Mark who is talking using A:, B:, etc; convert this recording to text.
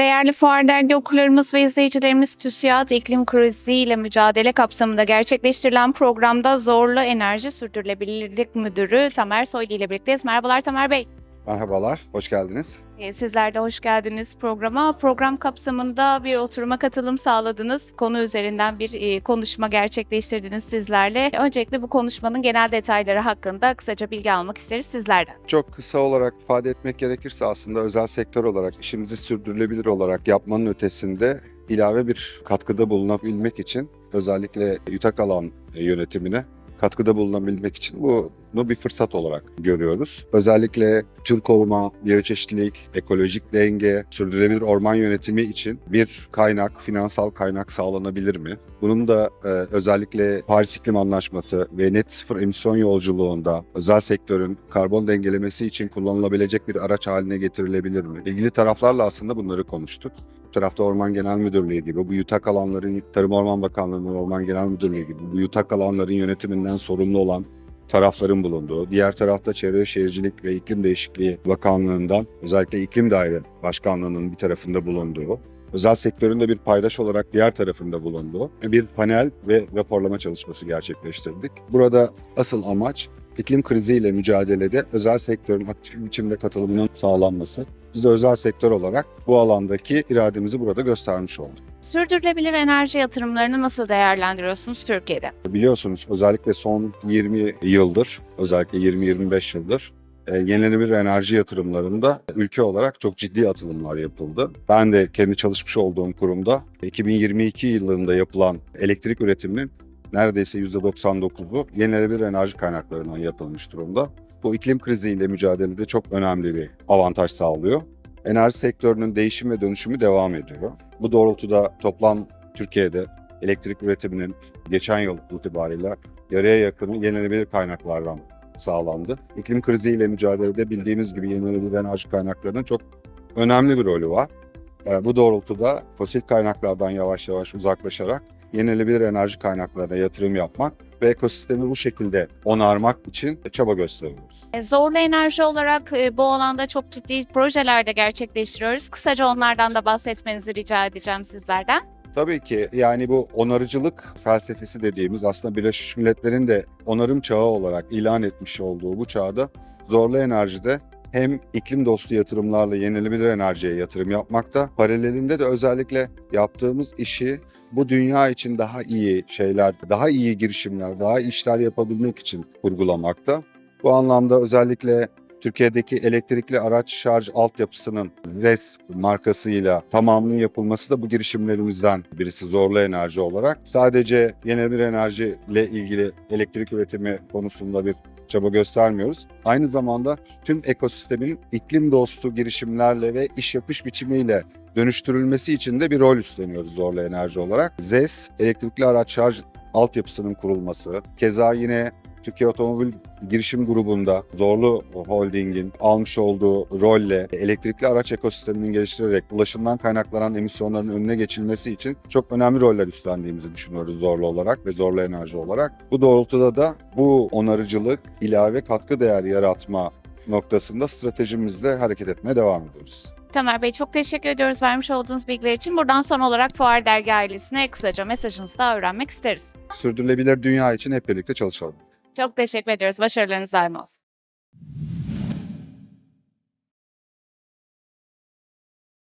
A: Değerli Fuar Dergi okurlarımız ve izleyicilerimiz TÜSİAD iklim kriziyle mücadele kapsamında gerçekleştirilen programda Zorlu Enerji Sürdürülebilirlik Müdürü Tamer Soylu ile birlikteyiz. Merhabalar Tamer Bey.
B: Merhabalar, hoş geldiniz.
A: Ee, Sizler de hoş geldiniz programa. Program kapsamında bir oturuma katılım sağladınız. Konu üzerinden bir e, konuşma gerçekleştirdiniz sizlerle. Öncelikle bu konuşmanın genel detayları hakkında kısaca bilgi almak isteriz sizlerden.
B: Çok kısa olarak ifade etmek gerekirse aslında özel sektör olarak işimizi sürdürülebilir olarak yapmanın ötesinde ilave bir katkıda bulunabilmek için özellikle yutak alan yönetimine katkıda bulunabilmek için bunu bir fırsat olarak görüyoruz. Özellikle Türk orman, biyoçeşitlilik, ekolojik denge, sürdürülebilir orman yönetimi için bir kaynak, finansal kaynak sağlanabilir mi? Bunun da e, özellikle Paris İklim Anlaşması ve net sıfır emisyon yolculuğunda özel sektörün karbon dengelemesi için kullanılabilecek bir araç haline getirilebilir mi? İlgili taraflarla aslında bunları konuştuk. Tarafta Orman Genel Müdürlüğü gibi, bu yutak alanların, Tarım Orman Bakanlığı'nın Orman Genel Müdürlüğü gibi, bu yutak alanların yönetiminden sorumlu olan tarafların bulunduğu, diğer tarafta Çevre Şehircilik ve İklim Değişikliği Bakanlığı'ndan özellikle İklim Daire Başkanlığı'nın bir tarafında bulunduğu, özel sektörün de bir paydaş olarak diğer tarafında bulunduğu bir panel ve raporlama çalışması gerçekleştirdik. Burada asıl amaç iklim kriziyle mücadelede özel sektörün aktif biçimde katılımının sağlanması. Biz de özel sektör olarak bu alandaki irademizi burada göstermiş olduk.
A: Sürdürülebilir enerji yatırımlarını nasıl değerlendiriyorsunuz Türkiye'de?
B: Biliyorsunuz özellikle son 20 yıldır, özellikle 20-25 yıldır e, yenilenebilir enerji yatırımlarında ülke olarak çok ciddi atılımlar yapıldı. Ben de kendi çalışmış olduğum kurumda 2022 yılında yapılan elektrik üretiminin neredeyse %99'u yenilenebilir enerji kaynaklarından yapılmış durumda. Bu iklim kriziyle mücadelede çok önemli bir avantaj sağlıyor. Enerji sektörünün değişim ve dönüşümü devam ediyor. Bu doğrultuda toplam Türkiye'de elektrik üretiminin geçen yıl itibariyle yarıya yakını yenilenebilir kaynaklardan sağlandı. İklim kriziyle mücadelede bildiğimiz gibi yenilenebilir enerji kaynaklarının çok önemli bir rolü var. Ee, Bu doğrultuda fosil kaynaklardan yavaş yavaş uzaklaşarak yenilenebilir enerji kaynaklarına yatırım yapmak ve ekosistemi bu şekilde onarmak için çaba gösteriyoruz.
A: E, Zorlu enerji olarak e, bu alanda çok ciddi projeler de gerçekleştiriyoruz. Kısaca onlardan da bahsetmenizi rica edeceğim sizlerden.
B: Tabii ki yani bu onarıcılık felsefesi dediğimiz aslında Birleşmiş Milletler'in de onarım çağı olarak ilan etmiş olduğu bu çağda zorlu enerjide hem iklim dostu yatırımlarla yenilenebilir enerjiye yatırım yapmakta, paralelinde de özellikle yaptığımız işi bu dünya için daha iyi şeyler, daha iyi girişimler, daha işler yapabilmek için kurgulamakta. Bu anlamda özellikle Türkiye'deki elektrikli araç şarj altyapısının RES markasıyla tamamının yapılması da bu girişimlerimizden birisi zorlu enerji olarak. Sadece yenilenebilir enerji ile ilgili elektrik üretimi konusunda bir çaba göstermiyoruz. Aynı zamanda tüm ekosistemin iklim dostu girişimlerle ve iş yapış biçimiyle dönüştürülmesi için de bir rol üstleniyoruz zorlu enerji olarak. ZES, elektrikli araç şarj altyapısının kurulması, keza yine Türkiye Otomobil Girişim Grubu'nda Zorlu Holding'in almış olduğu rolle elektrikli araç ekosistemini geliştirerek ulaşımdan kaynaklanan emisyonların önüne geçilmesi için çok önemli roller üstlendiğimizi düşünüyoruz Zorlu olarak ve Zorlu Enerji olarak. Bu doğrultuda da bu onarıcılık, ilave katkı değer yaratma noktasında stratejimizle hareket etmeye devam ediyoruz.
A: Tamer Bey çok teşekkür ediyoruz vermiş olduğunuz bilgiler için. Buradan son olarak Fuar Dergi ailesine kısaca mesajınızı da öğrenmek isteriz.
B: Sürdürülebilir dünya için hep birlikte çalışalım.
A: Çok teşekkür ediyoruz. Başarılarınız daim olsun.